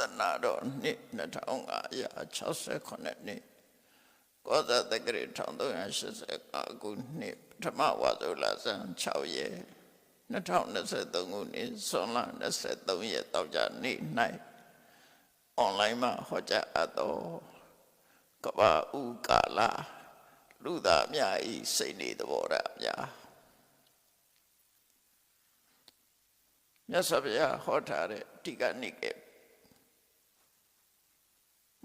သနာတော်နှစ်2569နှစ်ကောဇာတက္ကရာ1385ခုနှစ်ပထမဝါဆိုလဆန်း6ရက်2023ခုနှစ်ဇွန်လ23ရက်တောက်ကြနေ့၌အွန်လိုင်းမှာဟောကြားအပ်သောကပ္ပဥကာလလူသားများဤစိတ်နေသဘောရများမြတ်စွာဘုရားဟောထားတဲ့တိကနိကေ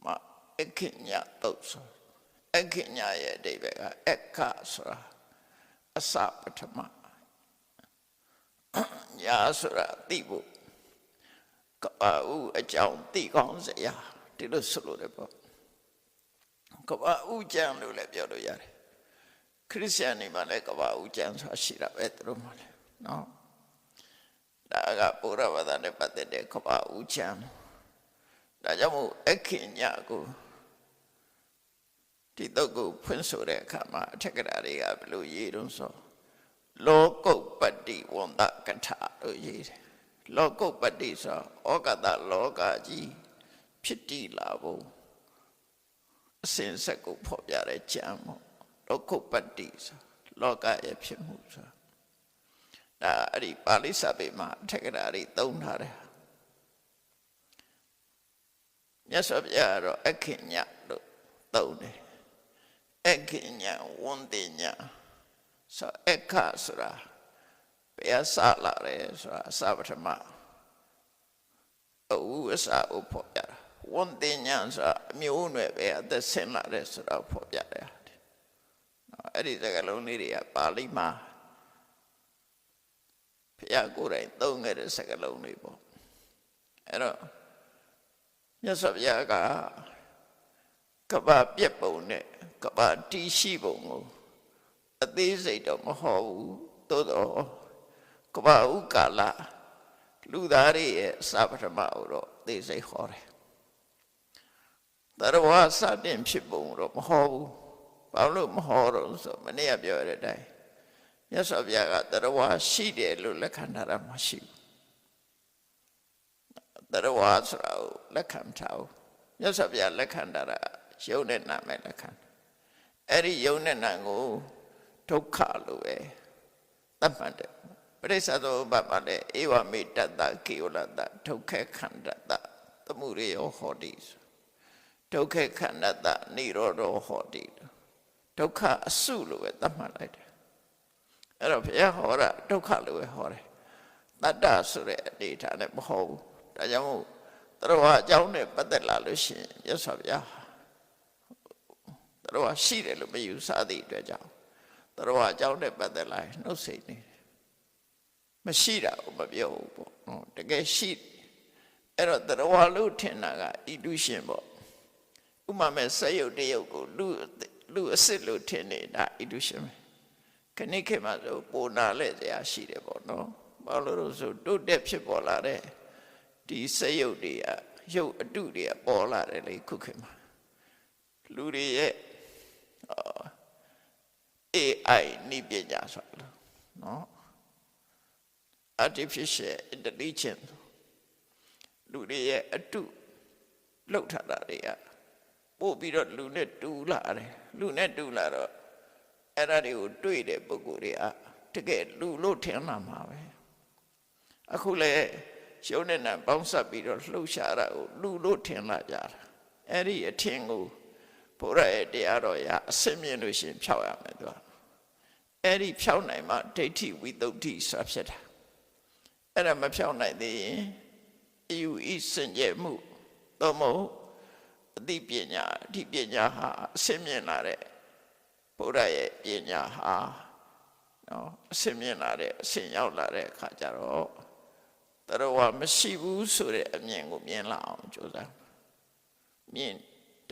မ အခိညာတုတ်ဆိုအခိညာရဲ့အဓိပ္ပာယ်ကအခဆိုတာအစပထမညာဆိုတာသိဖို့ကပ္ပဥအကြောင်းသိကောင်းစရာဒီလိုဆိုလို့တယ်ပေါ့ကပ္ပဥကျမ်းလို့လည်းပြောလို့ရတယ်ခရစ်ယာန်တွေမှာလည်းကပ္ပဥကျမ်းဆိုတာရှိတာပဲသူတို့မှာလည်းနော်ဒါကပုရဝဒနဲ့ပတ်သက်တဲ့ကပ္ပဥချံဒါကြောင့်မို့အခင်ညကို ဒီတော့ကိုဖွင့်ဆိုတဲ့အခါမှာအထက်ကရာတွေကဘယ်လိုရေးတုံးဆိုလောကုပ္ပတ္တိဝန္တကထာလို့ရေးတယ်လောကုပ္ပတ္တိဆိုဩကတလောကကြီးဖြစ်တည်လာဖို့အစဉ်ဆက်ကိုဖော်ပြတဲ့ကြံမို့လောကုပ္ပတ္တိဆိုလောကရဲ့ဖြစ်မှုဆိုဒါအဲ့ဒီပါဠိစာပေမှာအထက်ကရာတွေသုံးထားတယ်မြတ်စွာဘုရားကတော့အခင်ညလို့သုံးတယ် အခင်ညဝန်တင်ညဆိုအခဆိုတာဘယ်အစလာလဲဆိုတာအစပထမအဝုအစအဖို့ပြတာဝန်တင်ညဆိုတာအမျိုးအနွယ်ပဲအသက်ဆင်းလာတယ်ဆိုတာဖော်ပြတယ်နော်အဲ့ဒီစကားလုံးလေးတွေကပါဠိမှာဖះကိုယ်တိုင်သုံးခဲ့တဲ့စကားလုံးတွေပေါ့အဲ့တော့မြတ်စွာဘုရားကကပ္ပပြက်ပုံနဲ့ ကပ္ပတီးရှိပုံကိုအသေးစိတ်တော့မဟောဘူးသို့တော့ကပ္ပဥကာလလူသားတွေရဲ့အစပထမကိုတော့အသေးစိတ်ဟောတယ်တရဝစတင်ဖြစ်ပုံတော့မဟောဘူးဘာလို့မဟောတော့ဆိုမနေ့ကပြောရတဲ့အတိုင်းမြတ်စွာဘုရားကတရားဝါရှိတယ်လို့လက်ခံထားတာမရှိဘူးတရားဝါဆိုတာကိုလက်ခံထားဘူးမြတ်စွာဘုရားလက်ခံထားတာယုံနဲ့နာမဲ့လက်ခံ အဲ့ဒီယုံနဲ့နာကိုဒုက္ခလို့ပဲသတ်မှတ်တယ်ပရိစ္ဆသောဘတ်မှာလည်းဧဝမေတ္တတကေဝလတဒုက္ခခန္ဓတသမှုရိယောဟောတိဒုက္ခခန္ဓတនិရောဓဟောတိဒုက္ခအစုလို့ပဲသတ်မှတ်လိုက်တယ်အဲ့တော့ဘုရားဟောတာဒုက္ခလို့ပဲဟောတယ်တတ္တဆိုတဲ့အနေထားနဲ့မဟုတ်ဘူးဒါကြောင့်မို့တော်ဘာအကြောင်းနဲ့ပတ်သက်လာလို့ရှိရင်ရသော်ဗျာ တော်ဘာရှိတယ်လို့မယူဆသည့်အတွက်ကြောင့်တော်ဘာအကြောင်းနဲ့ပတ်သက်လာရင်နှုတ်ဆက်နေတယ်မရှိတာကိုမပြောဘူးပေါ့နော်တကယ်ရှိအဲ့တော့တော်ဘာလို့ထင်တာကဣတုရှင်ပေါ့ဥမာမဲ့စရုပ်တရုပ်ကိုလူလူအစ်စ်လို့ထင်နေတာဣတုရှင်ပဲခဏခေတ်မှာဆိုပိုနာလဲစရာရှိတယ်ပေါ့နော်ဘာလို့လို့ဆိုတိုးတက်ဖြစ်ပေါ်လာတဲ့ဒီစက်ရုပ်တွေကရုပ်အတုတွေကပေါ်လာတယ်လေခုခေတ်မှာလူတွေရဲ့အာ AI နိပညာဆိုတာနော် artificial intelligence လူတွေရဲ့အတုလောက်ထားတာတွေကပို့ပြီးတော့လူနဲ့တူလာတယ်လူနဲ့တူလာတော့အဲ့ဒါတွေကိုတွေ့တဲ့ပုဂ္ဂိုလ်တွေကတကယ်လူလို့ထင်လာမှာပဲအခုလေရှုံးတဲ့နံပေါင်းဆက်ပြီးတော့လှုပ်ရှားတာကိုလူလို့ထင်လာကြတာအဲ့ဒီအထင်ကိုဘုရားရဲ့တရားတော်ရအစင်မြင်လို့ရှရင်ဖြောက်ရမယ်သူက အဲ့ဒီဖြောက်နိုင်မှဒိဋ္ဌိဝိသုဒ္ဓိဆိုတာဖြစ်တာအဲ့ဒါမဖြောက်နိုင်သေးရင်အယူဤစင်ကြယ်မှုသို့မဟုတ်အသိပညာအဓိပညာဟာအစင်မြင်လာတဲ့ဘုရားရဲ့ပညာဟာနော်အစင်မြင်လာတဲ့အစင်ရောက်လာတဲ့အခါကျတော့တရဝမရှိဘူးဆိုတဲ့အမြင်ကိုမြင်လာအောင်ကြိုးစားမြင်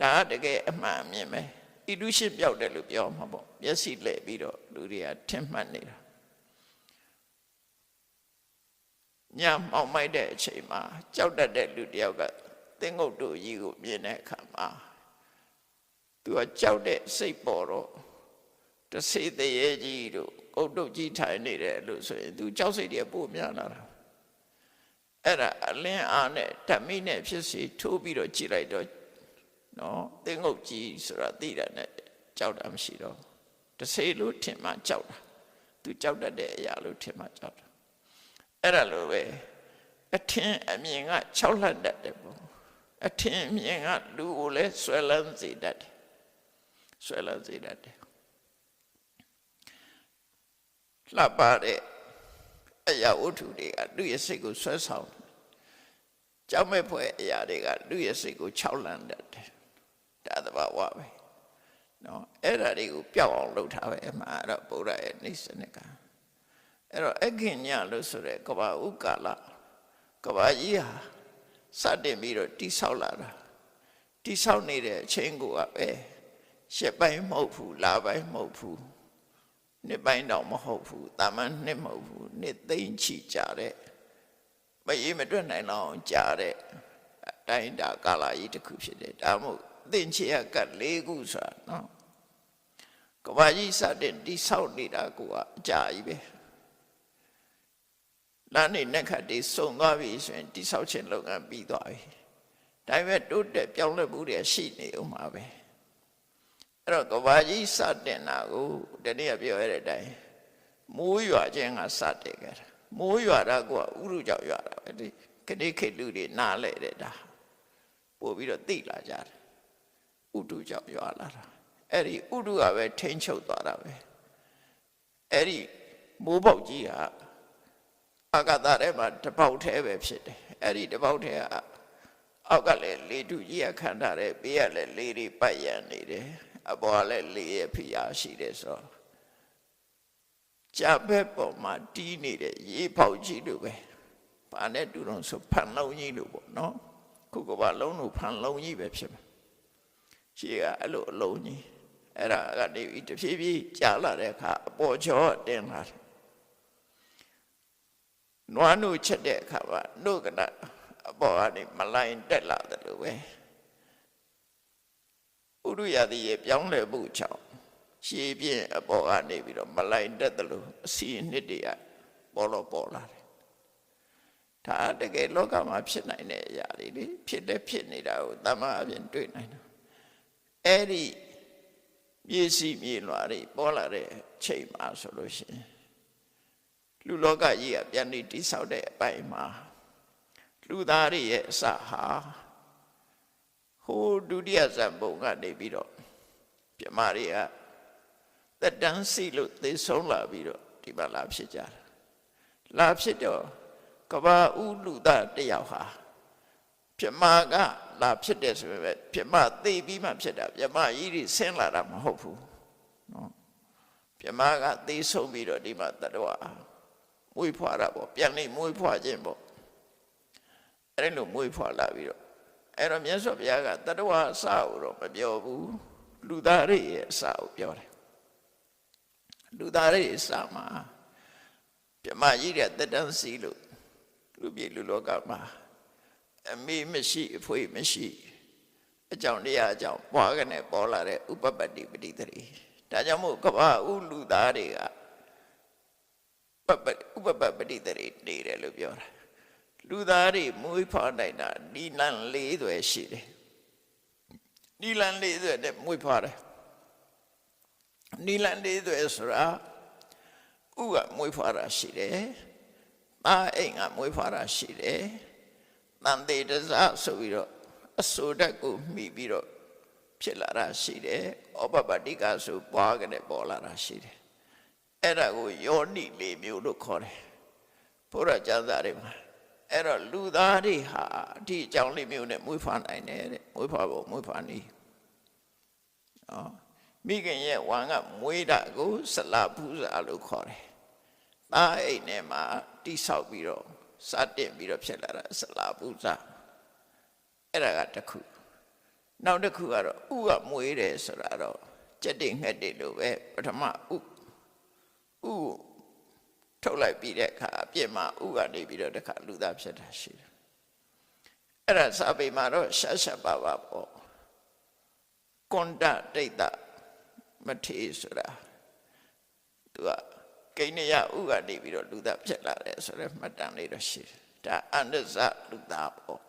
ဒါတကယ်အမှန်မြင်ပဲ ဣတုရှိပြောက်တယ်လို့ပြောမှာပေါ့မျက်စိလဲပြီးတော့လူတွေကထင်မှတ်နေတာညမောင်မိုက်တဲ့အချိန်မှာကြောက်တတ်တဲ့လူတယောက်ကသင်္ကုတ်တို့ကြီးကိုမြင်တဲ့အခါမှာသူကကြောက်တဲ့စိတ်ပေါ်တော့တစေတရေကြီးတို့ကုတ်တုတ်ကြီးထိုင်နေတယ်လို့ဆိုရင်သူကြောက်စိတ်တွေပို့များလာတာအဲ့ဒါအလင်းအားနဲ့ဓာမိနဲ့ဖြစ်စီထိုးပြီးတော့ကြည့်လိုက်တော့ နော်သင်္ကုတ်ကြီးဆိုတာသိတာနဲ့ကြောက်တာမရှိတော့တဆေလို့ထင်မှကြောက်တာသူကြောက်တတ်တဲ့အရာလို့ထင်မှကြောက်တာအဲ့ဒါလိုပဲအထင်အမြင်က၆လတ်တတ်တယ်ပေါ့အထင်အမြင်ကလူကိုလည်းဆွဲလန်းစေတတ်တယ်ဆွဲလန်းစေတတ်တယ်လှပတဲ့အရာဝတ္ထုတွေကလူရဲ့စိတ်ကိုဆွဲဆောင်ကြောက်မဲ့ဖွဲ့အရာတွေကလူရဲ့စိတ်ကိုခြောက်လန့်တတ်တယ်ဒါသ ဘာဝပဲနော်အဲ့ဒါတွေကိုပျောက်အောင်လုပ်ထားပဲအမှန်တော့ဗုဒ္ဓရဲ့နေစနစ်ကအဲ့တော့အခင်ညလို့ဆိုရဲကဘာဥကာလကဘာကြီးဟာစတင်ပြီးတော့တိဆောက်လာတာတိဆောက်နေတဲ့အချိန်ကိုကပဲရှစ်ပိုင်းမဟုတ်ဘူးလပိုင်းမဟုတ်ဘူးနှစ်ပိုင်းတော့မဟုတ်ဘူးတာမန်နှစ်မဟုတ်ဘူးနှစ်သိမ့်ချီကြတဲ့မရေမတွက်နိုင်တော့ကြာတဲ့အတိုင်းတာကာလကြီးတစ်ခုဖြစ်တယ်ဒါမို့ သင်ချေကက၄ခုဆိုတာနော်ကဘာကြီးစတဲ့တိဆောက်နေတာကအကြာကြီးပဲလမ်းနေနဲ့ခတ်တွေစုံသွားပြီဆိုရင်တိဆောက်ခြင်းလုပ်ငန်းပြီးသွားပြီဒါပေမဲ့တိုးတက်ပြောင်းလဲမှုတွေရှိနေဦးမှာပဲအဲ့တော့ကဘာကြီးစတင်တာကိုတနေ့ကပြောရတဲ့အတိုင်းမိုးရွာခြင်းကစတင်ကြတာမိုးရွာတာကဥရုကြောင့်ရွာတာပဲဒီခဏခေတ်လူတွေနားလဲတဲ့ဒါပို့ပြီးတော့သိလာကြတယ် ဥတုကြောင့်ရွာလာတာအဲ့ဒီဥတုကပဲထိန်းချုပ်သွားတာပဲအဲ့ဒီမိုးပေါက်ကြီးဟာအာဂတထဲမှာတပေါက်သေးပဲဖြစ်တယ်အဲ့ဒီတပေါက်သေးကအောက်ကလည်းလေတုကြီးကခံထားတယ်ဘေးကလည်းလေတွေပတ်ရန်နေတယ်အပေါ်ကလည်းလေရဲ့ဖိအားရှိတယ်ဆိုတော့ကြဘက်ပေါ်မှာတီးနေတဲ့ရေပေါက်ကြီးလိုပဲဘာနဲ့တူတော့ဆိုဖန်လုံးကြီးလိုပေါ့နော်ခုကဘာလုံးလို့ဖန်လုံးကြီးပဲဖြစ်မှာ ရှေ့ကအဲ့လိုအလုံးကြီးအဲ့ဒါကနေပြီးတဖြည်းဖြည်းကြာလာတဲ့အခါအပေါ်ချောတင်လာတယ်နွားနုချက်တဲ့အခါမှာနှုတ်ကနအပေါ်ကနေမလိုင်းတက်လာတယ်လို့ပဲဥရိယတိရဲ့ပြောင်းလဲမှုချောင်းရှည်ပြင်းအပေါ်ကနေပြီးတော့မလိုင်းတက်တယ်လို့အစီအနှစ်တွေကပေါ်တော့ပေါ်လာတယ်ဒါတကယ်လောကမှာဖြစ်နိုင်တဲ့အရာတွေလေဖြစ်လဲဖြစ်နေတာကိုတမန်အပြင်တွေ့နိုင်တယ် အဲ့ဒီမြေစီမြေလွာတွေပေါ်လာတဲ့ချိန်မှာဆိုလို့ရှိရင်လူလောကကြီးကပြန်ပြီးတိဆောက်တဲ့အပိုင်းမှာလူသားတွေရဲ့အစဟာဟိုဒုတိယဇံပုံကနေပြီးတော့ပြမတွေကတက်တန်းစီလို့သေဆုံးလာပြီးတော့ဒီမှာလာဖြစ်ကြတာလာဖြစ်တော့ကဘာဥလူသားတယောက်ဟာ ပြမကလာဖြစ်တယ်ဆိုပေမဲ့ပြမသေပြီးမှဖြစ်တာပြမကြီးတွေဆင်းလာတာမဟုတ်ဘူးနော်ပြမကသေဆုံးပြီးတော့ဒီမှာတတဝမွေးဖွာတာပေါ့ပြန်နေမွေးဖွာခြင်းပေါ့အဲ့လိုမွေးဖွာလာပြီးတော့အဲ့တော့မြတ်စွာဘုရားကတတဝအစကိုတော့မပြောဘူးလူသားတွေရဲ့အစကိုပြောတယ်လူသားတွေအစမှာပြမကြီးတဲ့တက်တန်းစီလို့လူပြည်လူလောကမှာ အမေမရှိအဖွေမရှိအကြောင်းတရားအကြောင်းပွားကနေပေါ်လာတဲ့ဥပပတ္တိပတိတရီဒါကြောင့်မို့ကဘာဥလူသားတွေကပပဥပပပတိတရီနေတယ်လို့ပြောတာလူသားတွေမွေးဖွားနိုင်တာဒီလန်၄သွယ်ရှိတယ်ဒီလန်၄သွယ်နဲ့မွေးဖွားတယ်ဒီလန်၄သွယ်ဆိုတာဥကမွေးဖွားတာရှိတယ်သားအိမ်ကမွေးဖွားတာရှိတယ် တန်တေတစဆိုပြီးတော့အစိုးတက်ကိုမှီပြီးတော့ဖြစ်လာတာရှိတယ်ဩပပတိကဆိုပွားကနေပေါ်လာတာရှိတယ်အဲ့ဒါကိုယောနိလေးမျိုးလို့ခေါ်တယ်ဘုရားကျမ်းစာတွေမှာအဲ့တော့လူသားတွေဟာဒီအကြောင်းလေးမျိုးနဲ့မွေးဖွားနိုင်တယ်တဲ့မွေးဖွားဖို့မွေးဖွားနည်းနော်မိခင်ရဲ့ဝမ်းကမွေးတာကိုဆလပူဇာလို့ခေါ်တယ်သားအိမ်ထဲမှာတိဆောက်ပြီးတော့ စတင်ပြီးတော့ဖြစ်လာတာဆလပူဇာအဲ့ဒါကတစ်ခုနောက်တစ်ခုကတော့ဥကမွေးတယ်ဆိုတာတော့ကြက်တိငှက်တိလို့ပဲပထမဥဥထုတ်လိုက်ပြီးတဲ့အခါအပြစ်မှာဥကနေပြီးတော့တခါလူသားဖြစ်တာရှိတယ်အဲ့ဒါစာပေမှာတော့ရှက်ရှက်ပါပါပေါ့ကွန်တတိတ်တမထေဆိုတာသူက ကိန်းရဥကနေပြီးတော့လူသားဖြစ်လာတယ်ဆိုတော့မှတ်တမ်းလေးတော့ရှိတယ်ဒါအန္တဇလူသားပေါ့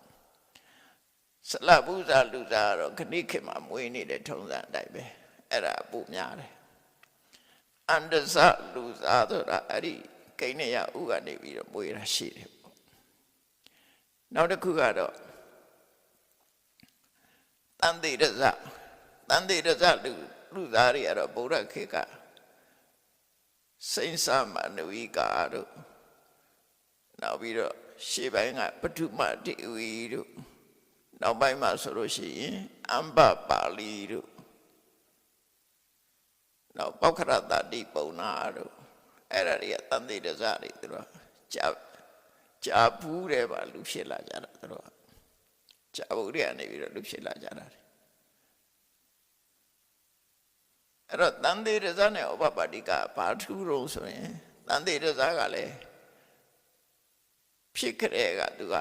ဆလပုဇာလူသားကတော့ခဏိခေတ်မှာမွေးနေတဲ့ထုံးစံအတိုင်းပဲအဲ့ဒါပိုများတယ်အန္တဇလူသားဆိုတာအဲ့ဒီကိန်းနဲ့ရဥကနေပြီးတော့မွေးတာရှိတယ်ပေါ့နောက်တစ်ခုကတော့တန်တိရဇတန်တိရဇလူလူသားတွေကတော့ဗုဒ္ဓခေတ်က စိမ့်စမနဝိကာတို့နောက်ပြီးတော့ရှေ့ပိုင်းကပထုမတေဝီတို့နောက်ပိုင်းမှာဆိုလို့ရှိရင်အမ္ဘပါဠိတို့နောက်ပောက္ခရတတိပုံနာတို့အဲ့ဒါတွေကတန်တိရဇတွေသူတို့ကြာကြာဘူးတယ်ပါလူဖြစ်လာကြတာသူတို့ကြာဘူးတွေကနေပြီးတော့လူဖြစ်လာကြတာ အဲ့တော့တန်တိရဇနဲ့ဥပပါတိကဘာထူးတော့ဆိုရင်တန်တိရဇကလည်းဖြစ်ကြတဲ့ကသူက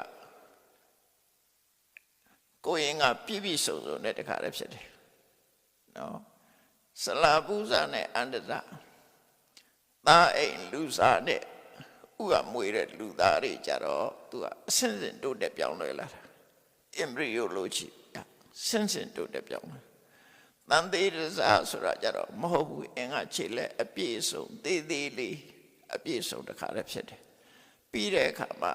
ကိုရင်ကပြည့်ပြည့်စုံစုံနဲ့တခါတည်းဖြစ်တယ်နော်ဆလာပူဇာနဲ့အန္တဇာသာအိမ်လူစားနဲ့ဥကမွေတဲ့လူသားတွေကြတော့သူကအစင်းစင်တိုးတက်ပြောင်းလဲလာတာ embryology စင်းစင်တိုးတက်ပြောင်းလဲ တန်သေးရဇာဆိုတာကြတော့မဟုတ်ဘူးအင်္ဂခြေလက်အပြည့်စုံသေးသေးလေးအပြည့်စုံတခါတည်းဖြစ်တယ်ပြီးတဲ့အခါမှာ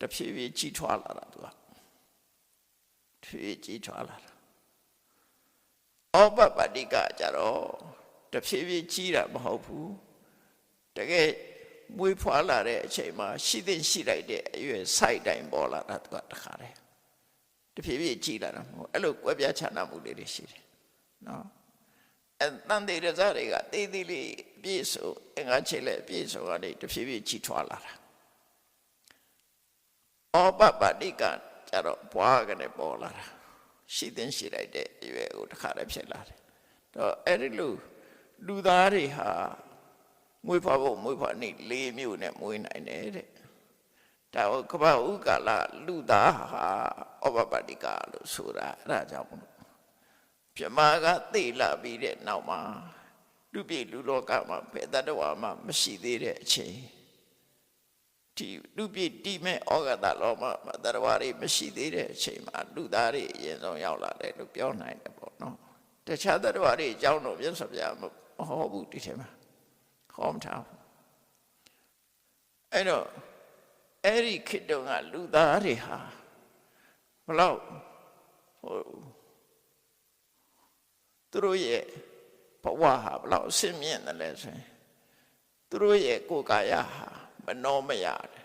တဖြည်းဖြည်းကြီးထွားလာတာသူကတဖြည်းဖြည်းကြီးထွားလာတာဩပပတိကကြတော့တဖြည်းဖြည်းကြီးတာမဟုတ်ဘူးတကယ်မွေးဖွားလာတဲ့အချိန်မှာရှိသင့်ရှိလိုက်တဲ့အရွယ်စိုက်တိုင်းပေါ်လာတာသူကတခါတည်း တဖြည်းဖြည်းကြီးလာတာမဟုတ်အဲ့လိုကွဲပြားခြားနားမှုလေးတွေရှိတယ်နော်အဲတန်တေရဇတွေကတေးသေးလေးအပြည့်စုံအင်္ဂါချေလက်အပြည့်စုံကနေတဖြည်းဖြည်းကြီးထွားလာတာဩပပတိကကြတော့ဘွားကနေပေါ်လာတာရှိသင့်ရှိလိုက်တဲ့အရွယ်ကိုတခါတည်းဖြစ်လာတယ်တော့အဲ့ဒီလိုလူသားတွေဟာမွေးဖွားဖို့မွေးဖွားနေ၄မျိုးနဲ့မွေးနိုင်တယ်တဲ့ဒါဟောကပ္ပဥကာလလူသားဟာ ဩပပတိကလို့ဆိုတာအဲ့ဒါကြောင့်မလို့ပြမကသိလာပြီးတဲ့နောက်မှာလူပြည်လူလောကမှာဘယ်တတဝါမှမရှိသေးတဲ့အချိန်ဒီလူပြည်တိမဲ့ဩဂတလောမှာတတဝါတွေမရှိသေးတဲ့အချိန်မှာလူသားတွေအရင်ဆုံးရောက်လာတယ်လို့ပြောနိုင်တယ်ပေါ့နော်တခြားတတဝါတွေအကြောင်းတော့မြတ်စွာဘုရားမဟောဘူးဒီထဲမှာဟောမထားဘူးအဲ့တော့အဲ့ဒီခေတ္တကလူသားတွေဟာ ဘလောက်ဟိုသူတို့ရဲ့ဘဝဟာဘလောက်အဆင့်မြင့်တယ်လဲဆိုရင်သူတို့ရဲ့ကိုယ်ကာယဟာမနှောမရတယ်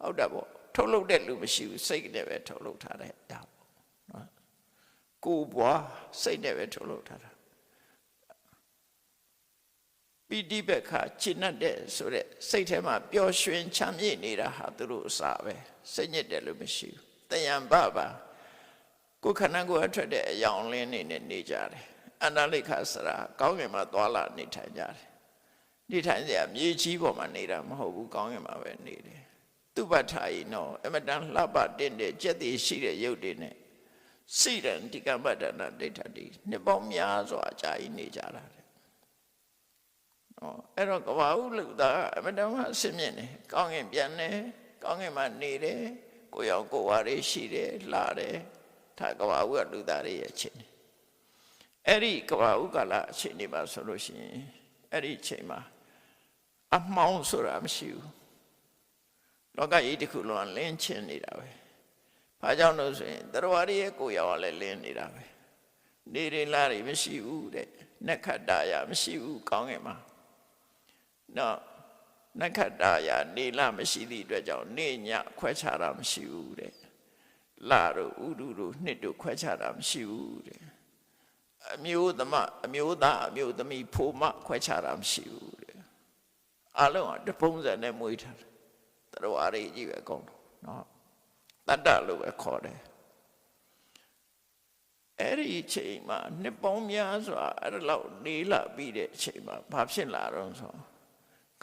ဟုတ်တယ်ပေါ့ထုတ်လုပ်တဲ့လူမရှိဘူးစိတ်နဲ့ပဲထုတ်လုပ်ထားတဲ့အရာပေါ့နော်ကိုယ်ဘွားစိတ်နဲ့ပဲထုတ်လုပ်ထားတာပိဋိဘက်ခါရှင်းတဲ့ဆိုတဲ့စိတ်ထဲမှာပျော်ရွှင်ချမ်းမြေ့နေတာဟာသူတို့အစာပဲစိတ်ညစ်တယ်လို့မရှိဘူး တယံဘပါကိုယ်ခန္ဓာကိုယ်အထွက်တဲ့အယောင်လင်းနေနဲ့နေကြတယ်အန္တလိခစရာကောင်းကင်မှာသွာလာနေထိုင်ကြတယ်နေထိုင်စရာမြေကြီးပေါ်မှာနေတာမဟုတ်ဘူးကောင်းကင်မှာပဲနေတယ်သူပဋ္ဌာယီနော်အမတန်လှပတင်တဲ့ကြက်တည်ရှိတဲ့ရုပ်တွေနဲ့စိရန်ဒီကမ္မတနာဒိဋ္ဌတိနှစ်ပေါင်းများစွာအကြာကြီးနေကြတာတဲ့နော်အဲ့တော့ကဘာဟုလူသားအမတန်မှအစင်မြင့်တယ်ကောင်းကင်ပြန်တယ်ကောင်းကင်မှာနေတယ် ကိုရောင်ကိုဝါတွေရှိတယ်လှတယ်ဒါကဘာဟုကလူသားတွေရဲ့အချင်းအဲ့ဒီကဘာဟုကလာအချိန်ဒီမှာဆိုလို့ရှိရင်အဲ့ဒီအချိန်မှာအမှောင်ဆိုတာမရှိဘူးလောကကြီးတစ်ခုလုံးလင်းချင်းနေတာပဲဘာကြောင့်လို့ဆိုရင်တရားရရဲ့ကိုယ်ရောက်လည်းလင်းနေတာပဲနေရင်လာတွေမရှိဘူးတဲ့နက္ခတ္တရာမရှိဘူးကောင်းငယ်မှာနော် နက္ခတ္တရာနေလမရှိသည့်အတွက်ကြောင့်နေညခွဲခြားတာမရှိဘူးတဲ့လာတို့ဥဒုတို့နှစ်တို့ခွဲခြားတာမရှိဘူးတဲ့အမျိုးသမအမျိုးသားအမျိုးသမီးဖိုမခွဲခြားတာမရှိဘူးတဲ့အလုံးကတပုံစံနဲ့မွေးထားတယ်တရားရီကြီးပဲအကုန်လုံးနော်တတ္တလို့ပဲခေါ်တယ်အဲ့ဒီအချိန်မှာနှစ်ပေါင်းများစွာအဲ့ဒါလောက်နေလာပြီးတဲ့အချိန်မှာဘာဖြစ်လာတော့ဆို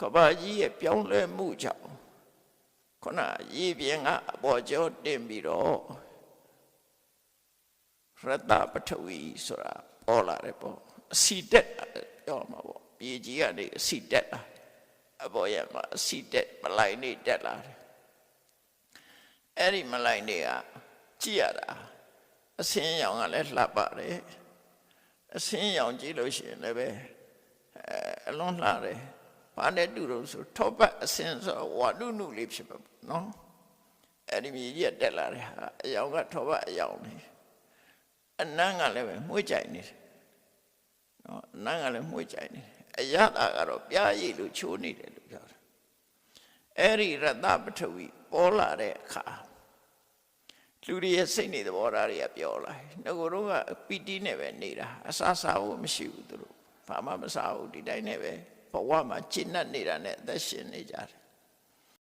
ကဘာကြီးရဲ့ပြောင်းလဲမှုကြောင့်ခုနရေပြင်းကအပေါ်ကျော်တင်ပြီးတော့ရတပထဝီဆိုတာပေါ်လာတယ်ပေါ့အစီတက်ပြောမှာပေါ့မြေကြီးကနေအစီတက်လာအပေါ်ရမှာအစီတက်မလိုက်နေတက်လာတယ်အဲ့ဒီမလိုက်တွေကကြည့်ရတာအစင်းရောင်ကလည်းလှပတယ်အစင်းရောင်ကြည့်လို့ရှိရင်လည်းပဲအဲအလွန်လှတယ် ဘာနဲ့တူတော့ဆိုထောပတ်အစင်းဆိုဝါနုနုလေးဖြစ်မှာပေါ့နော်အဲ့ဒီမြေကြီးကတက်လာတဲ့ဟာအယောင်ကထောပတ်အယောင်လေးအနမ်းကလည်းပဲမှုကြိုင်နေတယ်နော်အနမ်းကလည်းမှုကြိုင်နေတယ်အရသာကတော့ပြားရည်လို့ချိုးနေတယ်လို့ပြောတယ်အဲ့ဒီရတပထဝီပေါ်လာတဲ့အခါလူတွေရဲ့စိတ်နေသဘောထားတွေကပြောလာတယ်ငကိုတော့ကပီတိနဲ့ပဲနေတာအစားစားဖို့မရှိဘူးသူတို့ဘာမှမစားဘူးဒီတိုင်းနဲ့ပဲ ဘဝမှာကျင့်တ်နေတာနဲ့အသက်ရှင်နေကြတယ်